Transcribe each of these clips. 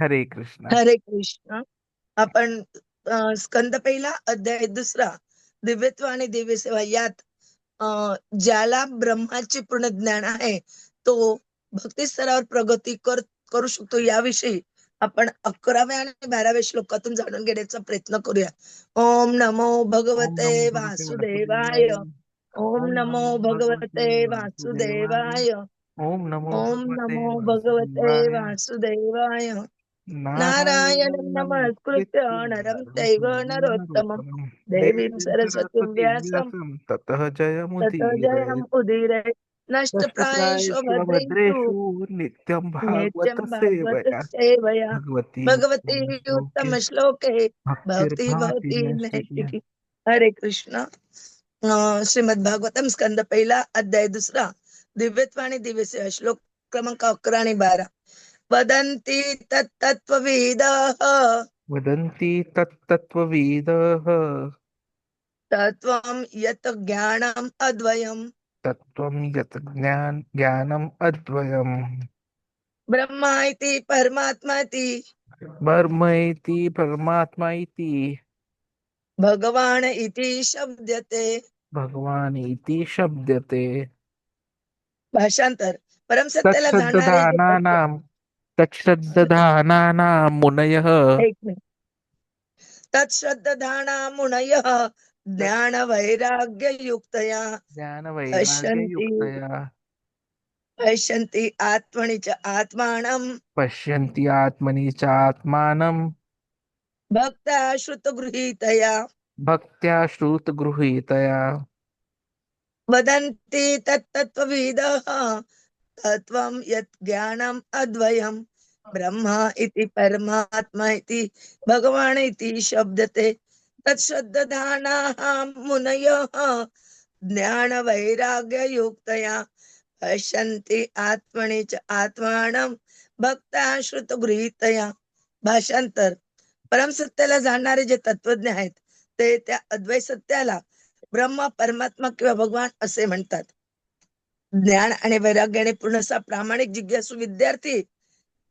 हरे कृष्ण. हरे कृष्ण. आपण अं, स्कंद पहिला अध्याय दुसरा दिव्यत्व आणि दिव्य सेवा यात अं, ज्याला ब्रह्माचे पूर्ण ज्ञान आहे तो भक्ती स्तरावर प्रगती कर करू शकतो. याविषयी आपण अकराव्या आणि बाराव्या श्लोकातून जाणून घेण्याचा प्रयत्न करूया. ओम नमो भगवते वासुदेवाय. ओम नमो भगवते वासुदेवाय. ओम नमो ओम भगवते नमो भगवते वासुदेवाय. नारायणं नारायणं नमस्कृत्य नमस्कृत्य नरं नरं चैव चैव नरोत्तमं देवीं देवीं सरस्वतीं व्यासं ततः ततो जयमुदीरये जयम् उदीरये नष्टप्रायेषु नष्टप्रायेषु भद्रेषु भद्रेषु नित्यं भागवत सेवया सेवया। भगवती भगवती उत्तमश्लोके उत्तमश्लोके। भक्ती भवती नैतिकी हरे कृष्ण। श्रीमद भागवतम स्कंद पहिला अध्याय दुसरा। दिव्यत्व आणि दिव्यसेवा श्लोक क्रमांक अकरा आणि बारा। वदन्ति तत्तत्त्वविदः। वदन्ति तत्तत्त्वविदः। तत्त्वं यत् ज्ञानम् अद्वयम्। तत्त्वं यत् ज्ञान ज्ञानम् अद्वयम्। ब्रह्मा इति परमात्मा इति। ब्रह्म इति परमात्मा इति। भगवान् इति शब्दते। भगवान इति शब्दते। भाषांतर परमसत्याला जाणणारे तत्श्रद्धानानां मुनयः एक मिनिट. तत्श्रद्धाना मुनयः ज्ञान वैराग्य युक्तया ज्ञानवैराग्ययुक्तया। पश्यन्ति। आत्मनि च आत्मानं। पश्यन्ति आत्मनि च आत्मानं। भक्ता श्रुतगृहीतया। भक्त्या श्रुतगृहीतया। वदन्ति तत्तत्त्वविदः। तत्त्वं यत् ज्ञानम् अद्वयम्। ब्रह्मा इति परमात्मा इति भगवान् इति शब्दते। तत्श्रद्धानाः मुनयः ज्ञानवैराग्ययुक्तया पश्यन्ति आत्मनि च आत्मानं भक्ता श्रुतगृहीतया। भाषांतर परमसत्याला जाणणारे जे तत्वज्ञ आहेत ते त्या अद्वैत सत्याला ब्रह्म परमात्मा किंवा भगवान असे म्हणतात। ज्ञान आणि वैराग्याने पूर्ण असा प्रामाणिक जिज्ञासू विद्यार्थी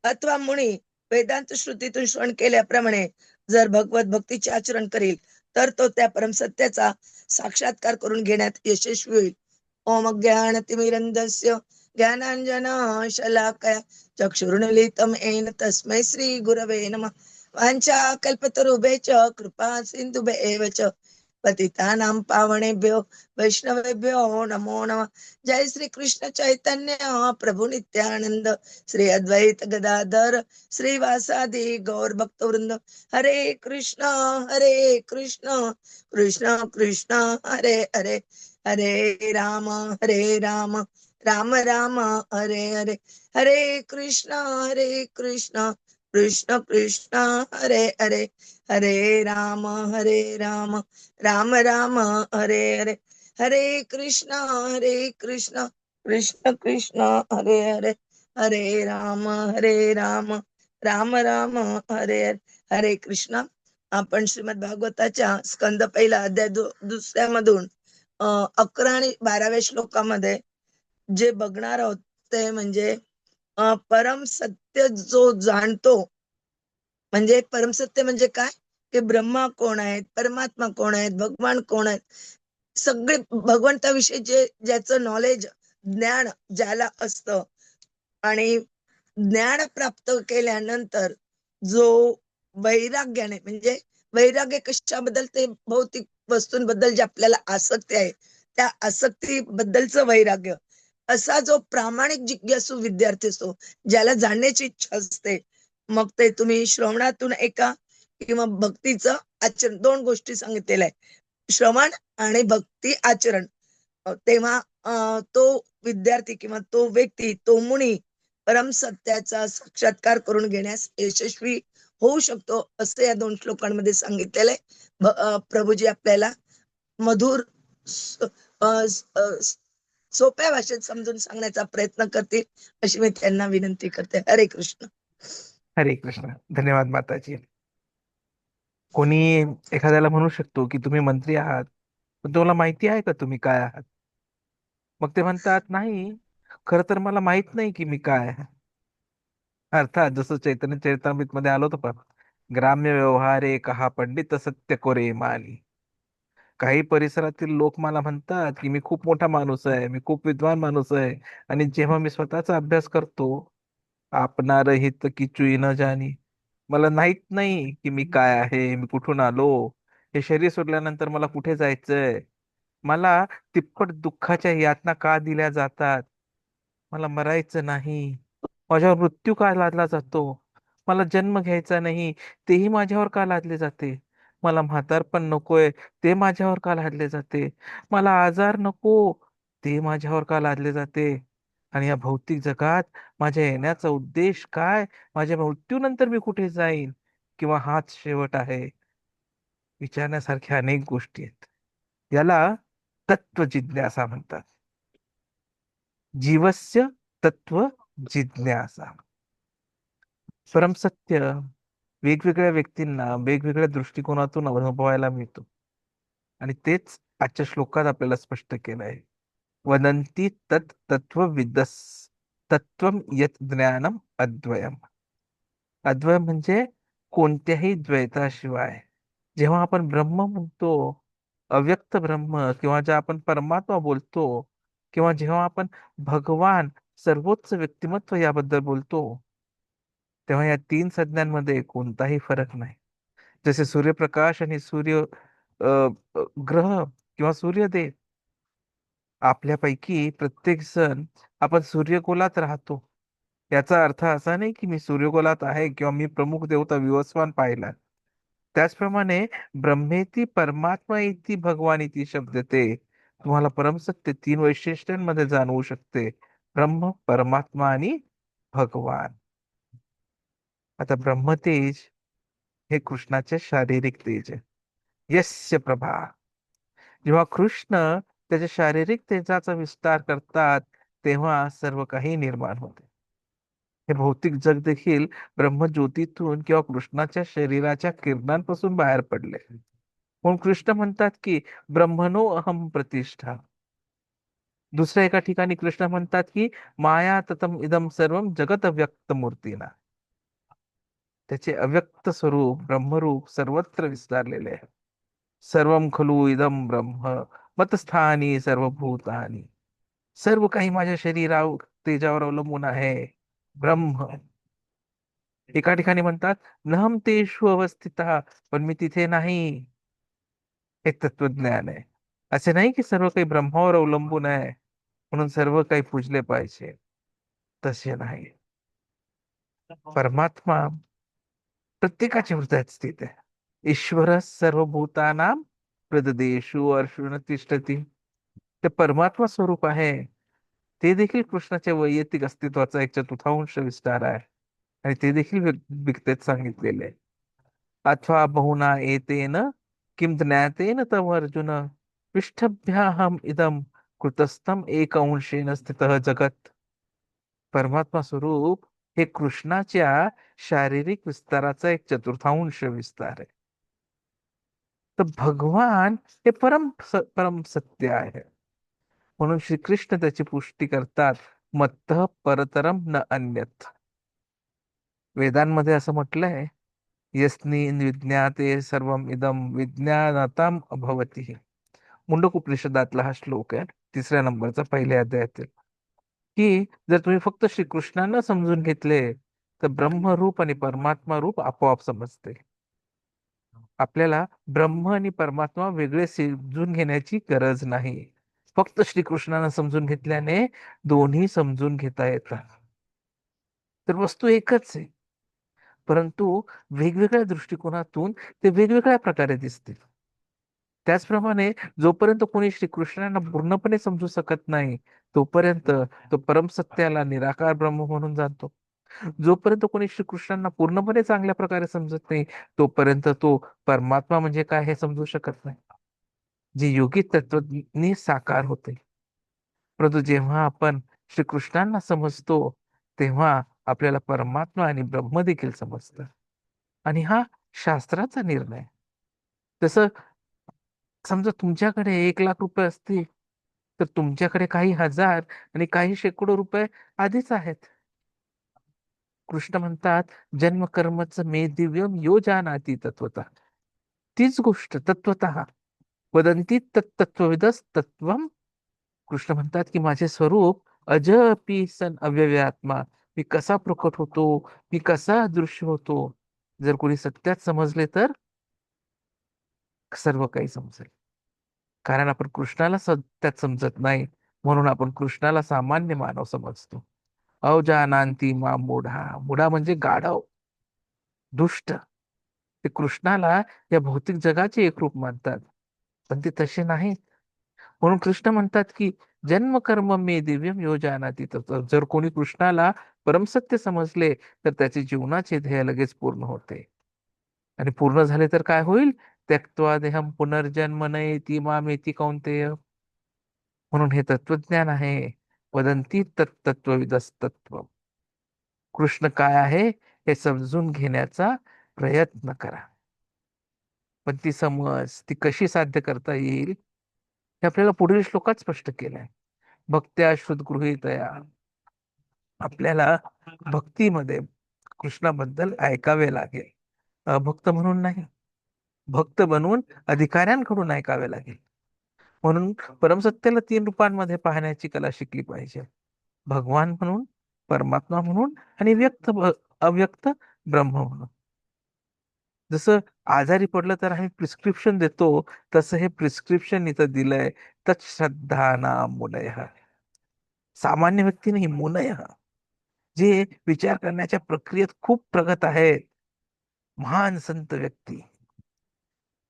अथवा मुनी वेदांत श्रुतीतून श्रवण केल्याप्रमाणे जर भगवत भक्तीचे आचरण करील तर तो त्या परमसत्याचा साक्षात्कार करून घेण्यात यशस्वी होईल. ओम ज्ञान तिमिरंदस्य ज्ञानांजन शलाकया चक्षुर्णलितम येन तस्मै श्री गुरवे नम. वाञ्छा कल्पतरुभे च कृपा सिंधुभे च पतितानां पावनेभ्यो वैष्णवेभ्यो नमो नमः जय श्री कृष्ण चैतन्य प्रभु नित्यानंद श्री अद्वैत गदाधर श्रीवासादि गौर भक्त वृंद हरे कृष्ण हरे कृष्ण कृष्ण कृष्ण हरे हरे हरे राम हरे राम राम राम हरे हरे हरे कृष्ण हरे कृष्ण कृष्ण कृष्ण हरे हरे हरे राम हरे राम राम राम हरे हरे हरे कृष्ण हरे कृष्ण कृष्ण कृष्ण हरे हरे हरे राम हरे राम राम राम हरे हरे हरे कृष्ण. आपण श्रीमद भागवताच्या स्कंद पहिला अध्याय दुसऱ्यामधून अं, अकरा आणि बाराव्या श्लोकामध्ये जे बघणार आहोत ते म्हणजे परम सत्य जो जाणतो म्हणजे परमसत्य म्हणजे काय? की ब्रह्मा कोण आहेत परमात्मा कोण आहेत भगवान कोण आहेत? सगळे भगवंताविषयी जे ज्याचं नॉलेज ज्ञान ज्याला असतं आणि ज्ञान प्राप्त केल्यानंतर जो वैराग्याने म्हणजे वैराग्य कशाबद्दल ते भौतिक वस्तूंबद्दल जे आपल्याला आसक्ती आहे त्या आसक्तीबद्दलचं वैराग्य असा जो प्रामाणिक जिज्ञासू विद्यार्थी असतो ज्याला जाणण्याची इच्छा असते मग ते तुम्ही श्रवणातून एका किंवा भक्तीचं आचरण दोन गोष्टी सांगितलेल्या आहे श्रवण आणि भक्ती आचरण. तेव्हा तो विद्यार्थी किंवा तो व्यक्ती तो मुनी परम सत्याचा साक्षात्कार करून घेण्यास यशस्वी होऊ शकतो असं या दोन श्लोकांमध्ये सांगितलेलं आहे. प्रभूजी आपल्याला मधुर सोप्या भाषेत समजून सांगण्याचा प्रयत्न करतील अशी मी त्यांना विनंती करते. हरे कृष्ण. हरे कृष्ण. धन्यवाद माताजी. कोणी एखाद्याला म्हणू शकतो की तुम्ही मंत्री आहात पण तुम्हाला माहिती आहे का तुम्ही काय आहात? मग ते म्हणतात नाही खर तर मला माहीत नाही की मी काय आहे. अर्थात जसं चैतन्य चरितामृत मध्ये आलो होतो पण ग्राम्य व्यवहारे कहा पंडित सत्य कोरे माली. काही परिसरातील लोक मला म्हणतात की मी खूप मोठा माणूस आहे मी खूप विद्वान माणूस आहे आणि जेव्हा मी स्वतःचा अभ्यास करतो आपणार हित किचुई न जाणी मला माहीत नाही की मी काय आहे मी कुठून आलो हे शरीर सोडल्यानंतर मला कुठे जायचंय? मला तिप्पट दुःखाच्या यातना का दिल्या जातात? मला मरायचं नाही. माझ्यावर मृत्यू का लादला जातो? मला जन्म घ्यायचा नाही. तेही माझ्यावर का लादले जाते? मला म्हातारपण नकोय ते माझ्यावर का लादले जाते? मला आजार नको ते माझ्यावर का लादले जाते? आणि या भौतिक जगात माझ्या येण्याचा उद्देश काय? माझ्या मृत्यूनंतर मी कुठे जाईन? किंवा हाच शेवट आहे? विचारण्यासारख्या अनेक गोष्टी आहेत. याला तत्व जिज्ञासा म्हणतात. जीवस्य तत्व जिज्ञासा. परमसत्य वेगवेगळ्या व्यक्तींना वेगवेगळ्या दृष्टिकोनातून अनुभवायला मिळतो. आणि तेच आजच्या श्लोकात आपल्याला स्पष्ट केलं आहे. वदंती तत् तत्वविदस तत्व यत ज्ञानम अद्वयम. अद्वय म्हणजे कोणत्याही द्वैताशिवाय. जेव्हा आपण ब्रह्म म्हणतो अव्यक्त ब्रह्म किंवा ज्या आपण परमात्मा बोलतो किंवा जेव्हा आपण भगवान सर्वोच्च व्यक्तिमत्व याबद्दल बोलतो तेव्हा या तीन संज्ञांमध्ये कोणताही फरक नाही. जसे सूर्यप्रकाश आणि सूर्य ग्रह किंवा सूर्यदेव आपल्यापैकी प्रत्येक जण आपण सूर्यकोलात राहतो. याचा अर्थ असा नाही की मी सूर्यकोलात आहे किंवा मी प्रमुख देवता विवस्वान पाहिला. त्याचप्रमाणे ब्रह्मेती परमात्मा इति भगवान ती शब्द ते तुम्हाला परमसत्य तीन वैशिष्ट्यांमध्ये जाणवू शकते. ब्रह्म परमात्मा आणि भगवान. आता ब्रह्मतेज हे कृष्णाचे शारीरिक तेज आहे. यस्य प्रभा. जेव्हा कृष्ण त्याच्या शारीरिक तेजाचा विस्तार करतात तेव्हा सर्व काही निर्माण होते. हे भौतिक जग देखील ब्रह्मज्योतीतून किंवा कृष्णाच्या शरीराच्या किरणांपासून बाहेर पडले. म्हणून कृष्ण म्हणतात की ब्रह्मनो अहम प्रतिष्ठा. दुसऱ्या एका ठिकाणी कृष्ण म्हणतात की माया ततम इदम सर्व जगत व्यक्त मूर्तीना त्याचे अव्यक्त स्वरूप ब्रह्मरूप सर्वत्र विस्तारलेले आहे सर्व खलु इदम ब्रह्म मतस्थानी सर्व भूतानी सर्व काही माझ्या शरीरावर तेजावर अवलंबून आहे. ब्रह्म. एका ठिकाणी म्हणतात नहम तेषु अवस्थित पण मी तिथे नाही. हे तत्वज्ञान आहे. असे नाही की सर्व काही ब्रह्मावर अवलंबून आहे म्हणून सर्व काही पूजले पाहिजे. तसे नाही. परमात्मा प्रत्येकाच्या हृदयात स्थित आहे. ईश्वर सर्वभूतानां हृदयेषु अर्शुन तिष्ठती. ते परमात्मा स्वरूप आहे. ते देखील कृष्णाच्या वैयक्तिक अस्तित्वाचा एक चतुर्थांश विस्तार आहे. आणि ते देखील विकतेत सांगितलेले आहे. अथवा बहुना एतेन किम ज्ञातेन तव अर्जुन. पृष्ठभ्याहम इदम कृतस्थम एक अंशेन स्थित जगत. परमात्मा स्वरूप हे कृष्णाच्या शारीरिक विस्ताराचा एक चतुर्थांश विस्तार आहे. तर भगवान हे परम स- परम सत्य आहे. म्हणून श्रीकृष्ण त्याची पुष्टी करतात मत्त परतरम न अन्यथ वेदांमध्ये असं म्हटलंय यस्नी विज्ञाते सर्व इदम विज्ञानताम अभवती. मुंडक उपनिषदातला हा श्लोक आहे तिसऱ्या नंबरचा पहिल्या अध्यायातील. की जर तुम्ही फक्त श्रीकृष्णांना समजून घेतले तर ब्रह्मरूप आणि परमात्मा रूप आपोआप समजते. आपल्याला ब्रह्म आणि परमात्मा वेगळे समजून घेण्याची गरज नाही. फक्त श्रीकृष्णांना समजून घेतल्याने दोन्ही समजून घेता येतात. तर वस्तू एकच आहे. परंतु वेगवेगळ्या दृष्टिकोनातून ते वेगवेगळ्या प्रकारे दिसतील. त्याचप्रमाणे जोपर्यंत कोणी श्रीकृष्णांना पूर्णपणे समजू शकत नाही तोपर्यंत तो परमसत्याला निराकार ब्रह्म म्हणून जाणतो जोपर्यंत कोणी श्रीकृष्णांना पूर्णपणे चांगल्या प्रकारे समजत नाही तोपर्यंत तो परमात्मा म्हणजे काय हे समजू शकत नाही. जे योगी तत्वज्ञ साकार होते. परंतु जेव्हा आपण श्रीकृष्णांना समजतो तेव्हा आपल्याला परमात्मा आणि ब्रह्म देखील समजतं. आणि हा शास्त्राचा निर्णय. तसं समजा तुमच्याकडे एक लाख रुपये असतील तर तुमच्याकडे काही हजार आणि काही शेकडो रुपये आधीच आहेत. कृष्ण म्हणतात जन्म कर्मच मे दिव्यम यो जानाती तत्वता तीच गोष्ट तत्वत वदंती तत्तत्वविदस तत्वम कृष्ण म्हणतात की माझे स्वरूप अज अपि सन अव्यव्यात्मा मी कसा प्रकट होतो? मी कसा दृश्य होतो? जर कोणी सत्यात समजले तर? सर्व काही समजेल. कारण आपण कृष्णाला सत्यात समजत नाही म्हणून आपण कृष्णाला सामान्य मानव समजतो. अवजानांती मा मुढा. मुढा म्हणजे गाढव दुष्ट. ते कृष्णाला या भौतिक जगाचे एक रूप मानतात. पण ते तसे नाहीत म्हणून कृष्ण म्हणतात की जन्म कर्म मे दिव्यम योजना तिथं जर कोणी कृष्णाला परमसत्य समजले तर त्याचे जीवनाचे ध्येय लगेच पूर्ण होते. आणि पूर्ण झाले तर काय होईल? त्यक्त्वा देहम पुनर्जन्म नयेती मामेती कौंतेय म्हणून हे तत्वज्ञान आहे. वदंती तत्तत्वविदस्तत्व कृष्ण काय आहे हे समजून घेण्याचा प्रयत्न करा. पण ती समज ती कशी साध्य करता येईल हे आपल्याला पुढील श्लोकात स्पष्ट केलंय. भक्त्या गृहीतया. आपल्याला भक्तीमध्ये कृष्णाबद्दल ऐकावे लागेल. अभक्त म्हणून नाही. भक्त बनवून अधिकाऱ्यांकडून ऐकावे लागेल. म्हणून परमसत्याला तीन रूपांमध्ये पाहण्याची कला शिकली पाहिजे. भगवान म्हणून परमात्मा म्हणून आणि व्यक्त अव्यक्त ब्रह्म म्हणून. जसं आजारी पडलं तर आम्ही प्रिस्क्रिप्शन देतो तसं हे प्रिस्क्रिप्शन इथं दिलंय. तत्श्रद्धा ना मुनय. सामान्य व्यक्ती नाही मुनय. जे विचार करण्याच्या प्रक्रियेत खूप प्रगत आहेत. महान संत व्यक्ती.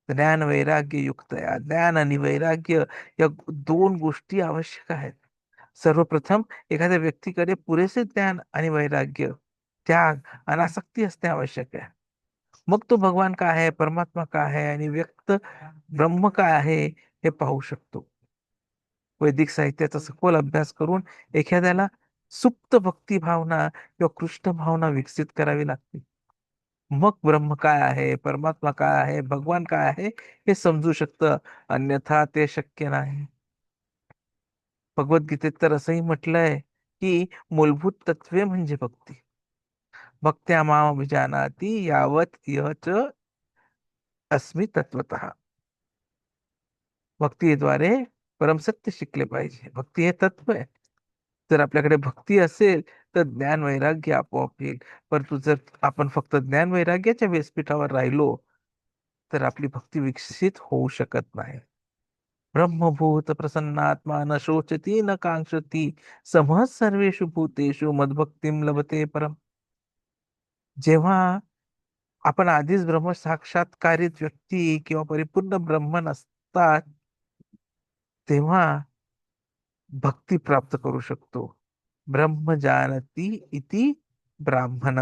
ज्ञान वैराग्य युक्त या ज्ञान आणि वैराग्य या दोन गोष्टी आवश्यक आहेत. सर्वप्रथम एखाद्या व्यक्तीकडे पुरेसे ज्ञान आणि वैराग्य त्याग अनासक्ती असणे आवश्यक आहे. मग तो भगवान काय आहे परमात्मा काय आहे आणि व्यक्त ब्रह्म काय आहे हे पाहू शकतो. वैदिक साहित्याचा सखोल अभ्यास करून एखाद्याला सुप्त भक्ती भावना किंवा कृष्ण भावना विकसित करावी लागते. मग ब्रह्म काय आहे? परमात्मा काय आहे? भगवान काय आहे? हे समजू शकतं. अन्यथा ते शक्य नाही. भगवद्गीतेत तर असंही म्हटलंय की मूलभूत तत्वे म्हणजे भक्ती. भक्त्या माम जानाती यावत यच अस्मी तत्वत भक्तीद्वारे परमसत्य शिकले पाहिजे. भक्ती हे तत्व आहे. जर आपल्याकडे भक्ती असेल तर ज्ञान वैराग्य आपोआप येईल. परंतु जर आपण फक्त ज्ञान वैराग्याच्या व्यासपीठावर राहिलो तर आपली भक्ती विकसित होऊ शकत नाही. ब्रह्मभूत प्रसन्नात्मा न शोचती न कांक्षती समज सर्वेषु भूतेषु मदभक्ती लभते परम. जेव्हा आपण आधीच ब्रह्म साक्षात्कारित व्यक्ती किंवा परिपूर्ण ब्रह्म नसतात तेव्हा भक्ती प्राप्त करू शकतो. ब्रह्म जानती इति ब्राह्मण.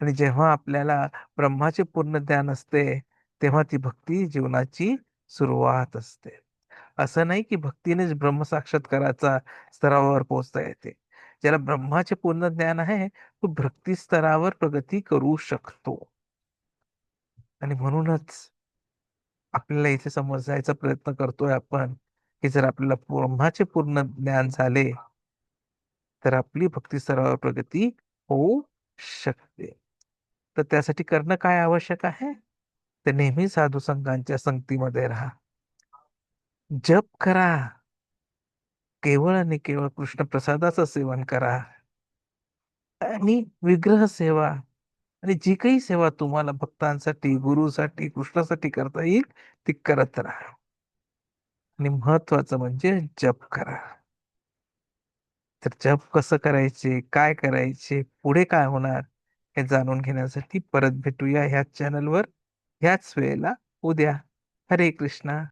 आणि जेव्हा आपल्याला ब्रह्माचे पूर्ण ज्ञान असते तेव्हा ती भक्ती जीवनाची सुरुवात असते. असं नाही की भक्तीनेच ब्रह्म साक्षात्काराचा स्तरावर पोहोचता येते. ज्याला ब्रह्माचे पूर्ण ज्ञान आहे तो भक्ती स्तरावर प्रगती करू शकतो. आणि म्हणूनच आपल्याला इथे समजायचा प्रयत्न करतोय आपण की जर आपल्याला ब्रह्माचे पूर्ण ज्ञान झाले तर आपली भक्ती स्तरावर प्रगती होऊ शकते. तर त्यासाठी करणं काय आवश्यक आहे? तर नेहमी साधू संघांच्या संगतीमध्ये राहा. जप करा. केवळ आणि केवळ कृष्ण प्रसादाचं सेवन करा. आणि विग्रह सेवा. आणि जी काही सेवा तुम्हाला भक्तांसाठी गुरुसाठी कृष्णासाठी करता येईल ती करत राहा. आणि महत्वाचं म्हणजे जप करा. तर जप कसं करायचे? काय करायचे? पुढे काय होणार? हे जाणून घेण्यासाठी परत भेटूया ह्याच चॅनलवर ह्याच वेळेला उद्या. हरे कृष्णा.